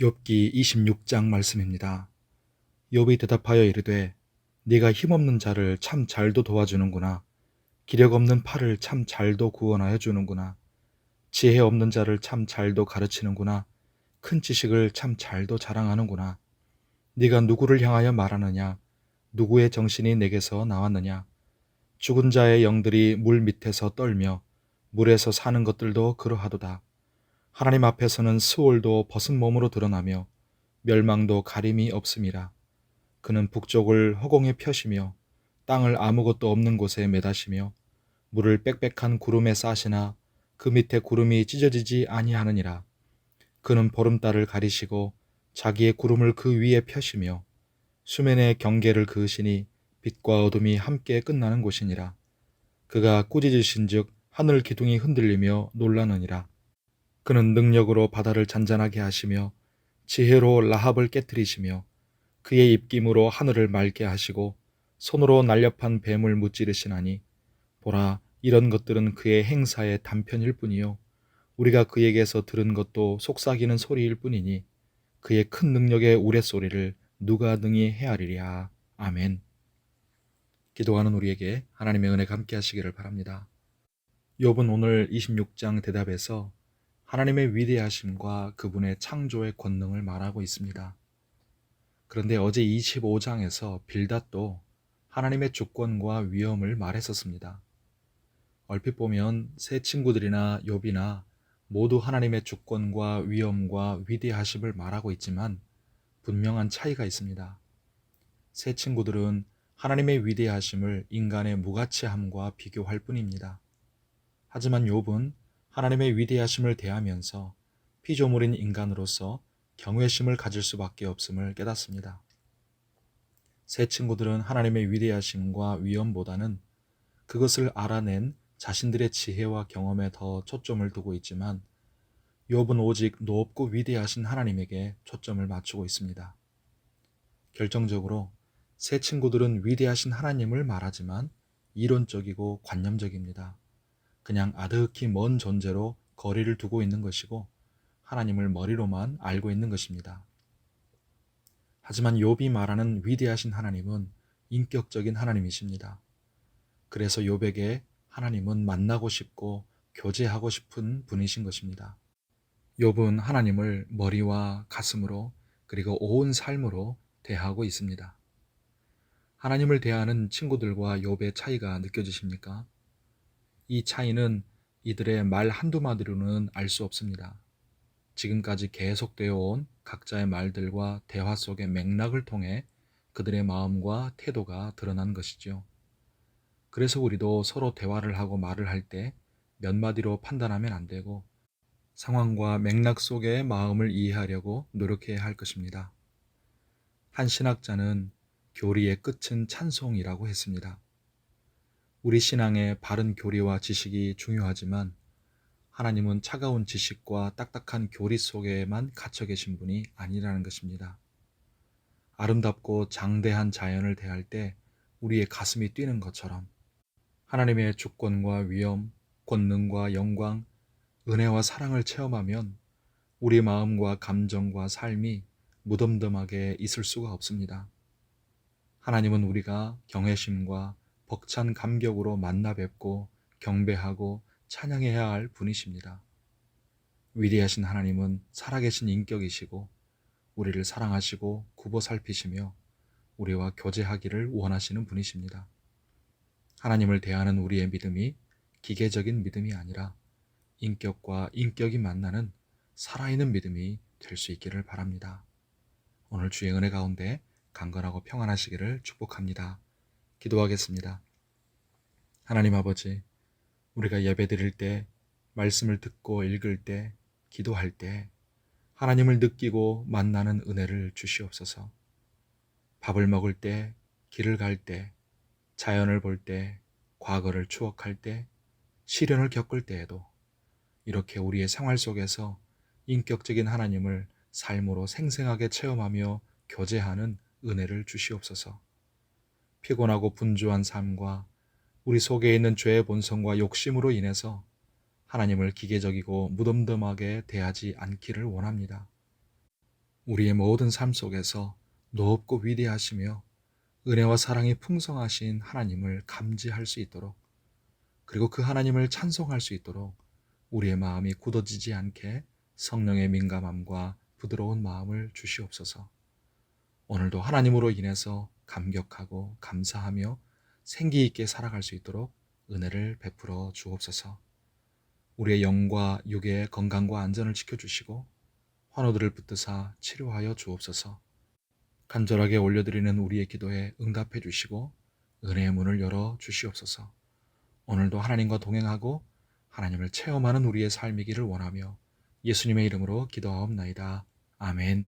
욥기 26장 말씀입니다. 욥이 대답하여 이르되 네가 힘없는 자를 참 잘도 도와주는구나. 기력 없는 팔을 참 잘도 구원하여 주는구나. 지혜 없는 자를 참 잘도 가르치는구나. 큰 지식을 참 잘도 자랑하는구나. 네가 누구를 향하여 말하느냐? 누구의 정신이 내게서 나왔느냐? 죽은 자의 영들이 물 밑에서 떨며 물에서 사는 것들도 그러하도다. 하나님 앞에서는 스올도 벗은 몸으로 드러나며 멸망도 가림이 없음이라. 그는 북쪽을 허공에 펴시며 땅을 아무것도 없는 곳에 매다시며 물을 빽빽한 구름에 싸시나 그 밑에 구름이 찢어지지 아니하느니라. 그는 보름달을 가리시고 자기의 구름을 그 위에 펴시며 수면의 경계를 그으시니 빛과 어둠이 함께 끝나는 곳이니라. 그가 꾸짖으신즉 하늘 기둥이 흔들리며 놀라느니라. 그는 능력으로 바다를 잔잔하게 하시며 지혜로 라합을 깨뜨리시며 그의 입김으로 하늘을 맑게 하시고 손으로 날렵한 뱀을 무찌르시나니 보라 이런 것들은 그의 행사의 단편일 뿐이요. 우리가 그에게서 들은 것도 속삭이는 소리일 뿐이니 그의 큰 능력의 우레소리를 누가 능히 헤아리랴. 아멘. 기도하는 우리에게 하나님의 은혜가 함께 하시기를 바랍니다. 욥은 오늘 26장 대답에서 하나님의 위대하심과 그분의 창조의 권능을 말하고 있습니다. 그런데 어제 25장에서 빌닷도 하나님의 주권과 위엄을 말했었습니다. 얼핏 보면 새 친구들이나 욥이나 모두 하나님의 주권과 위엄과 위대하심을 말하고 있지만 분명한 차이가 있습니다. 새 친구들은 하나님의 위대하심을 인간의 무가치함과 비교할 뿐입니다. 하지만 욥은 하나님의 위대하심을 대하면서 피조물인 인간으로서 경외심을 가질 수밖에 없음을 깨닫습니다. 새 친구들은 하나님의 위대하심과 위엄보다는 그것을 알아낸 자신들의 지혜와 경험에 더 초점을 두고 있지만 욥은 오직 높고 위대하신 하나님에게 초점을 맞추고 있습니다. 결정적으로 새 친구들은 위대하신 하나님을 말하지만 이론적이고 관념적입니다. 그냥 아득히 먼 존재로 거리를 두고 있는 것이고 하나님을 머리로만 알고 있는 것입니다. 하지만 욥이 말하는 위대하신 하나님은 인격적인 하나님이십니다. 그래서 욥에게 하나님은 만나고 싶고 교제하고 싶은 분이신 것입니다. 욥은 하나님을 머리와 가슴으로 그리고 온 삶으로 대하고 있습니다. 하나님을 대하는 친구들과 욥의 차이가 느껴지십니까? 이 차이는 이들의 말 한두 마디로는 알 수 없습니다. 지금까지 계속되어 온 각자의 말들과 대화 속의 맥락을 통해 그들의 마음과 태도가 드러난 것이죠. 그래서 우리도 서로 대화를 하고 말을 할 때 몇 마디로 판단하면 안 되고 상황과 맥락 속의 마음을 이해하려고 노력해야 할 것입니다. 한 신학자는 교리의 끝은 찬송이라고 했습니다. 우리 신앙의 바른 교리와 지식이 중요하지만 하나님은 차가운 지식과 딱딱한 교리 속에만 갇혀 계신 분이 아니라는 것입니다. 아름답고 장대한 자연을 대할 때 우리의 가슴이 뛰는 것처럼 하나님의 주권과 위엄, 권능과 영광, 은혜와 사랑을 체험하면 우리 마음과 감정과 삶이 무덤덤하게 있을 수가 없습니다. 하나님은 우리가 경외심과 벅찬 감격으로 만나 뵙고 경배하고 찬양해야 할 분이십니다. 위대하신 하나님은 살아계신 인격이시고 우리를 사랑하시고 굽어 살피시며 우리와 교제하기를 원하시는 분이십니다. 하나님을 대하는 우리의 믿음이 기계적인 믿음이 아니라 인격과 인격이 만나는 살아있는 믿음이 될 수 있기를 바랍니다. 오늘 주의 은혜 가운데 강건하고 평안하시기를 축복합니다. 기도하겠습니다. 하나님 아버지, 우리가 예배 드릴 때, 말씀을 듣고 읽을 때, 기도할 때, 하나님을 느끼고 만나는 은혜를 주시옵소서. 밥을 먹을 때, 길을 갈 때, 자연을 볼 때, 과거를 추억할 때, 시련을 겪을 때에도 이렇게 우리의 생활 속에서 인격적인 하나님을 삶으로 생생하게 체험하며 교제하는 은혜를 주시옵소서. 피곤하고 분주한 삶과 우리 속에 있는 죄의 본성과 욕심으로 인해서 하나님을 기계적이고 무덤덤하게 대하지 않기를 원합니다. 우리의 모든 삶 속에서 높고 위대하시며 은혜와 사랑이 풍성하신 하나님을 감지할 수 있도록 그리고 그 하나님을 찬송할 수 있도록 우리의 마음이 굳어지지 않게 성령의 민감함과 부드러운 마음을 주시옵소서. 오늘도 하나님으로 인해서 감격하고 감사하며 생기 있게 살아갈 수 있도록 은혜를 베풀어 주옵소서. 우리의 영과 육의 건강과 안전을 지켜주시고 환우들을 붙드사 치료하여 주옵소서. 간절하게 올려드리는 우리의 기도에 응답해 주시고 은혜의 문을 열어 주시옵소서. 오늘도 하나님과 동행하고 하나님을 체험하는 우리의 삶이기를 원하며 예수님의 이름으로 기도하옵나이다. 아멘.